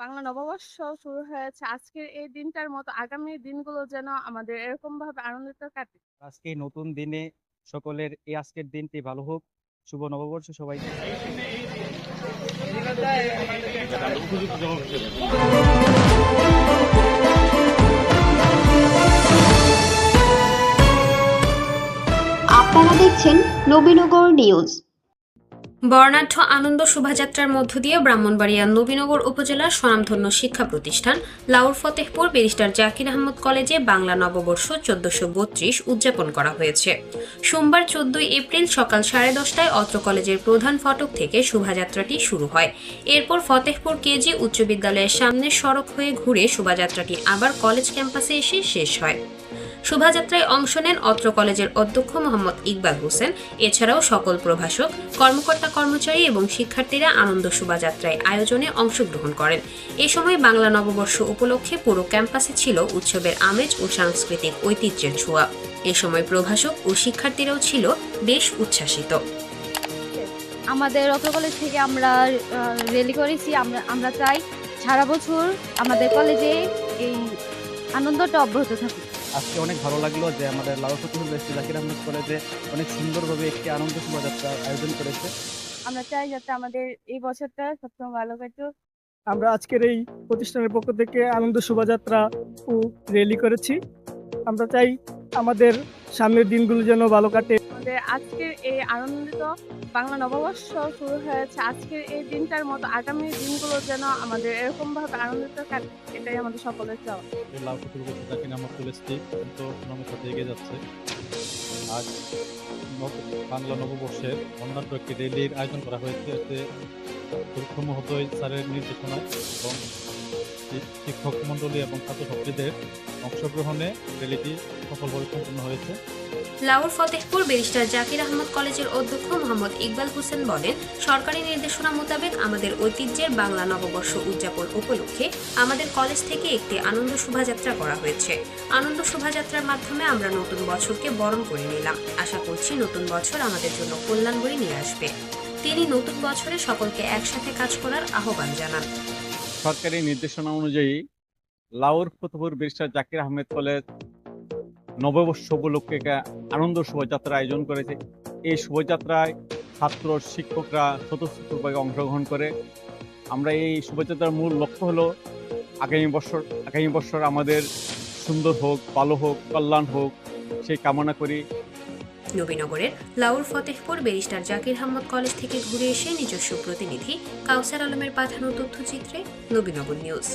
বাংলা নববর্ষ শুরু হয়েছে। আজকের এই দিনটার মতো আগামী দিনগুলো যেন আমাদের এরকম ভাবে আনন্দিত কাটে। আজকে নতুন দিনে সকলের এই আজকের দিনটি ভালো হোক। শুভ নববর্ষ সবাইকে। আপনারা দেখছেন নবীনগর নিউজ। বর্ণাঢ্য আনন্দ শোভাযাত্রার মধ্য দিয়ে ব্রাহ্মণবাড়িয়া নবীনগর উপজেলার স্বনামধন্য শিক্ষা প্রতিষ্ঠান, লাউর ফতেহপুর ব্যারিস্টার জাকির আহমদ কলেজে বাংলা নববর্ষ চোদ্দশো বত্রিশ উদযাপন করা হয়েছে। সোমবার চোদ্দই এপ্রিল সকাল সাড়ে দশটায় অত্র কলেজের প্রধান ফটক থেকে শোভাযাত্রাটি শুরু হয়। এরপর ফতেহপুর কেজি উচ্চ বিদ্যালয়ের সামনে সড়ক হয়ে ঘুরে শোভাযাত্রাটি আবার কলেজ ক্যাম্পাসে এসে শেষ হয়। শোভাযাত্রায় অংশ নেন অত্র কলেজের অধ্যক্ষ মোহাম্মদ ইকবাল হোসেন। এছাড়াও সকল প্রভাষক, কর্মকর্তা কর্মচারী এবং শিক্ষার্থীরা আনন্দ শোভাযাত্রায় আয়োজনে অংশগ্রহণ করেন। এ সময় বাংলা নববর্ষ উপলক্ষে পুরো ক্যাম্পাসে ছিল উৎসবের আমেজ ও সাংস্কৃতিক ঐতিহ্যের ছোঁয়া। এ সময় প্রভাষক ও শিক্ষার্থীরাও ছিল বেশ উচ্ছ্বাসিত। আমাদের অত্র কলেজ থেকে আমরা রেলি করেছি। আমরা আমরা চাই সারা বছর আমাদের কলেজে এই আনন্দটা অব্যাহত থাকুক। আজকে অনেক ভালো লাগল যে আমাদের লাল বেস্টি জাকির আহমেদ কলেজে অনেক সুন্দরভাবে একটি আনন্দ শোভাযাত্রা আয়োজন করেছে। আমরা চাই যাতে আমাদের এই বছরটা সবসময় ভালো কাটুক। আমরা আজকের এই প্রতিষ্ঠানের পক্ষ থেকে আনন্দ শোভাযাত্রা ও র্যালি করেছি। আমরা চাই আমাদের সামনের দিনগুলো যেন ভালো কাটে। আমাদের আজকের এই আনন্দিত বাংলা নববর্ষ শুরু হয়েছে, আজকের এই দিনটার মতো আগামী দিনগুলো যেন আমাদের এরকম ভাবে আনন্দিত কাটে, এটাই আমাদের সকলের চাওয়া। এই লাউকুতুল বছর জাকির আহমদ কলেজটি তো সাথে এগিয়ে যাচ্ছে। আজ বাংলা নববর্ষের অন্যান্য একটি র্যালির আয়োজন করা হয়েছে। এতে মহোদয় স্যারের নির্দেশনায় এবং শিক্ষক মণ্ডলী এবং ছাত্রছাত্রীদের অংশগ্রহণে র্যালিটি সফলভাবে সম্পন্ন হয়েছে। লাউর ফতেহপুর ব্যারিস্টার জাকির আহমদ কলেজের অধ্যক্ষ মোহাম্মদ ইকবাল হোসেন বলেন, সরকারি নির্দেশনা মোতাবেক আমাদের ঐতিহ্যের বাংলা নববর্ষ উদযাপন উপলক্ষে আমাদের কলেজ থেকে একটি আনন্দ শোভাযাত্রা করা হয়েছে। আনন্দ শোভাযাত্রার মাধ্যমে আমরা নতুন বছরকে বরণ করে নিলাম। আশা করছি নতুন বছর আমাদের জন্য কল্যাণ বয়ে নিয়ে আসবে। তিনি নতুন বছরে সকলকে একসাথে কাজ করার আহ্বান জানান। সরকারি নির্দেশনা অনুযায়ী লাউর ফতুপুর ব্যারিস্টার জাকির আহমেদ কলেজ নববর্ষ উপলক্ষে আনন্দ শোভাযাত্রা আয়োজন করেছে। এই শোভাযাত্রায় ছাত্র, শিক্ষকরা স্বতঃস্ফূর্তভাবে অংশগ্রহণ করে। আমরা এই শোভাযাত্রার মূল লক্ষ্য হলো আগামী বছর আগামী বছর আমাদের সুন্দর হোক, ভালো হোক, কল্যাণ হোক, সেই কামনা করি। নবীনগরের লাউর ফতেহপুর ব্যারিস্টার জাকির আহমদ কলেজ থেকে ঘুরে এসে নিজস্ব প্রতিনিধি কাউসার আলমের পাঠানো তথ্যচিত্রে নবীনগর নিউজ।